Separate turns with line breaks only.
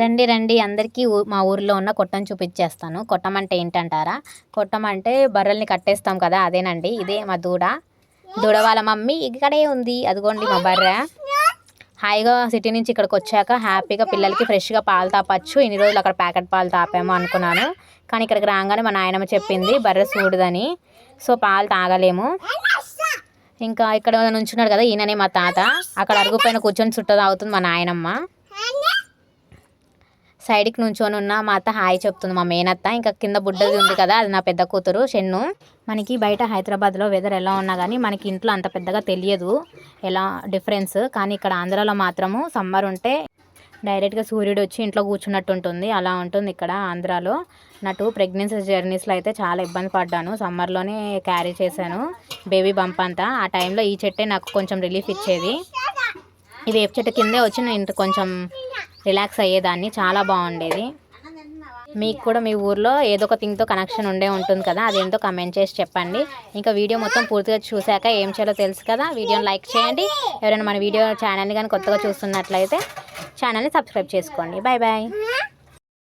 రండి రండి. అందరికీ మా ఊర్లో ఉన్న కొట్టం చూపించేస్తాను కొట్టం అంటే ఏంటంటారా? కొట్టం అంటే బర్రెల్ని కట్టేస్తాం కదా అదేనండి. ఇదే మా దూడ. దూడ వాళ్ళ మమ్మీ ఇక్కడే ఉంది. అదిగోండి మా బర్రె. హాయిగా సిటీ నుంచి ఇక్కడికి వచ్చాక హ్యాపీగా పిల్లలకి ఫ్రెష్గా పాలు తాపచ్చు. ఇన్ని రోజులు అక్కడ ప్యాకెట్ పాలు తాపాము అనుకున్నాను. కానీ ఇక్కడికి రాగానే మా నాయనమ్మ చెప్పింది బర్రె సూడదని. సో పాలు తాగలేము. ఇంకా ఇక్కడ నుంచున్నాడు కదా ఈయననే మా తాత. అక్కడ అరుగుపైన కూర్చొని చుట్ట తాగుతుంది మా నాయనమ్మ. సైడ్కి నుంచొని ఉన్న మా అత్త హాయ్ చెప్తుంది మా మేనత్త ఇంకా కింద బుడ్డది ఉంది కదా అది నా పెద్ద కూతురు షెన్ను. మనకి బయట హైదరాబాద్లో వెదర్ ఎలా ఉన్నా కానీ మనకి ఇంట్లో అంత పెద్దగా తెలియదు ఎలా డిఫరెన్స్. కానీ ఇక్కడ ఆంధ్రాలో మాత్రము సమ్మర్ ఉంటే డైరెక్ట్గా సూర్యుడు వచ్చి ఇంట్లో కూర్చున్నట్టు ఉంటుంది అలా ఉంటుంది ఇక్కడ ఆంధ్రాలో. నటు ప్రెగ్నెన్సీ జర్నీస్లో అయితే చాలా ఇబ్బంది పడ్డాను సమ్మర్లోనే క్యారీ చేశాను బేబీ బంప్ అంతా. ఆ టైంలో ఈ చెట్టే నాకు కొంచెం రిలీఫ్ ఇచ్చేది. ఈ వేప చెట్టు కిందే వచ్చి నేను ఇంత కొంచెం రిలాక్స్ అయ్యేదాన్ని. చాలా బాగుండేది. మీకు కూడా మీ ఊర్లో ఏదో ఒక థింగ్తో కనెక్షన్ ఉండే ఉంటుంది కదా అదేంటో కమెంట్ చేసి చెప్పండి. ఇంకా వీడియో మొత్తం పూర్తిగా చూశాక ఏం చేయాలో తెలుసు కదా వీడియోని లైక్ చేయండి. ఎవరైనా మన వీడియో ఛానల్ని కానీ కొత్తగా చూస్తున్నట్లయితే ఛానల్ని సబ్స్క్రైబ్ చేసుకోండి. Bye bye